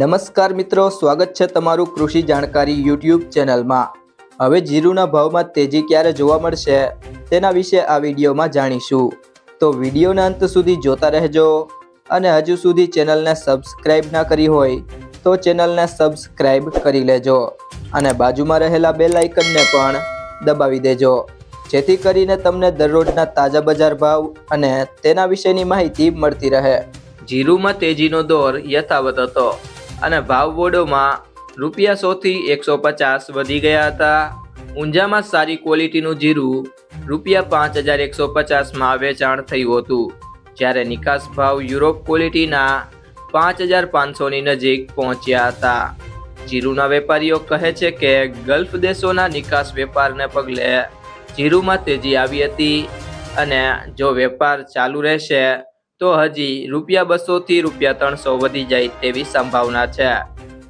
નમસ્કાર મિત્રો, સ્વાગત છે તમારું કૃષિ જાણકારી યુટ્યુબ ચેનલમાં. હવે જીરુના ભાવમાં તેજી ક્યારે જોવા મળશે, તેના વિશે આ વિડીયોમાં જાણીશું. તો વિડીયોના અંત સુધી જોતા રહેજો અને હજુ સુધી ચેનલને સબસ્ક્રાઇબ ના કરી હોય, તો ચેનલને સબસ્ક્રાઇબ કરી લેજો અને બાજુમાં રહેલા બે લાઇકનને પણ દબાવી દેજો. જેથી કરીને તમને દરરોજના તાજા બજાર ભાવ અને તેના વિશેની માહિતી મળતી રહે. જીરુમાં તેજીનો દોર યથાવત હતો. અને ભાવ બોર્ડોમાં રૂપિયા સોથી એકસો પચાસ વધી ગયા હતા. ઊંઝામાં સારી ક્વોલિટીનું જીરું રૂપિયા પાંચ હજાર એકસો પચાસમાં વેચાણ થયું હતું. જ્યારે નિકાસ ભાવ યુરોપ ક્વોલિટીના પાંચ હજાર પાંચસોની નજીક પહોંચ્યા હતા. જીરુના વેપારીઓ કહે છે કે ગલ્ફ દેશોના નિકાસ વેપારને પગલે જીરુમાં તેજી આવી હતી અને જો વેપાર ચાલુ રહેશે તો હજી રૂપિયા બસોથી રૂપિયા ત્રણસો વધી જાય તેવી સંભાવના છે.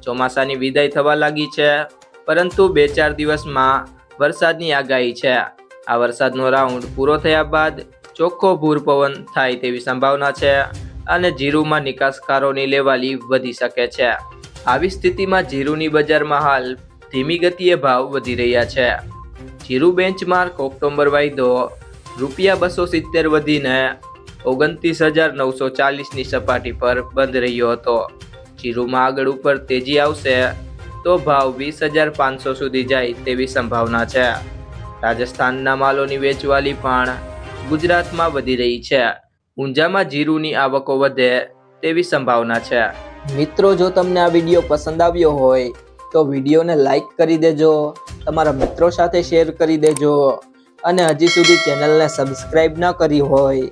ચોમાસાની વિદાય થવા લાગી છે, પરંતુ બે ચાર દિવસમાં વરસાદની આગાહી છે. આ વરસાદનો રાઉન્ડ પૂરો થયા બાદ ચોખ્ખો ભૂર પવન થાય તેવી સંભાવના છે અને જીરુમાં નિકાસકારોની લેવાલી વધી શકે છે. આવી સ્થિતિમાં જીરુની બજારમાં હાલ ધીમી ગતિએ ભાવ વધી રહ્યા છે. જીરુ બેન્ચમાર્ક ઓક્ટોબર વાયદો રૂપિયા બસો સિત્તેર વધીને ઓગણત્રીસ હજાર નવસો ચાલીસની સપાટી પર બંધ રહ્યો હતો. જીરુમાં આગળ ઉપર તેજી આવશે તો ભાવ વીસ હજાર પાંચસો સુધી જાય તેવી સંભાવના છે. રાજસ્થાનના માલોની વેચવાલી પણ ગુજરાતમાં વધી રહી છે. ઊંઝામાં જીરુની આવકો વધે તેવી સંભાવના છે. મિત્રો, જો તમને આ વીડિયો પસંદ આવ્યો હોય, તો વિડીયોને લાઈક કરી દેજો, તમારા મિત્રો સાથે શેર કરી દેજો, અને હજી સુધી ચેનલને સબસ્ક્રાઈબ ન કરી હોય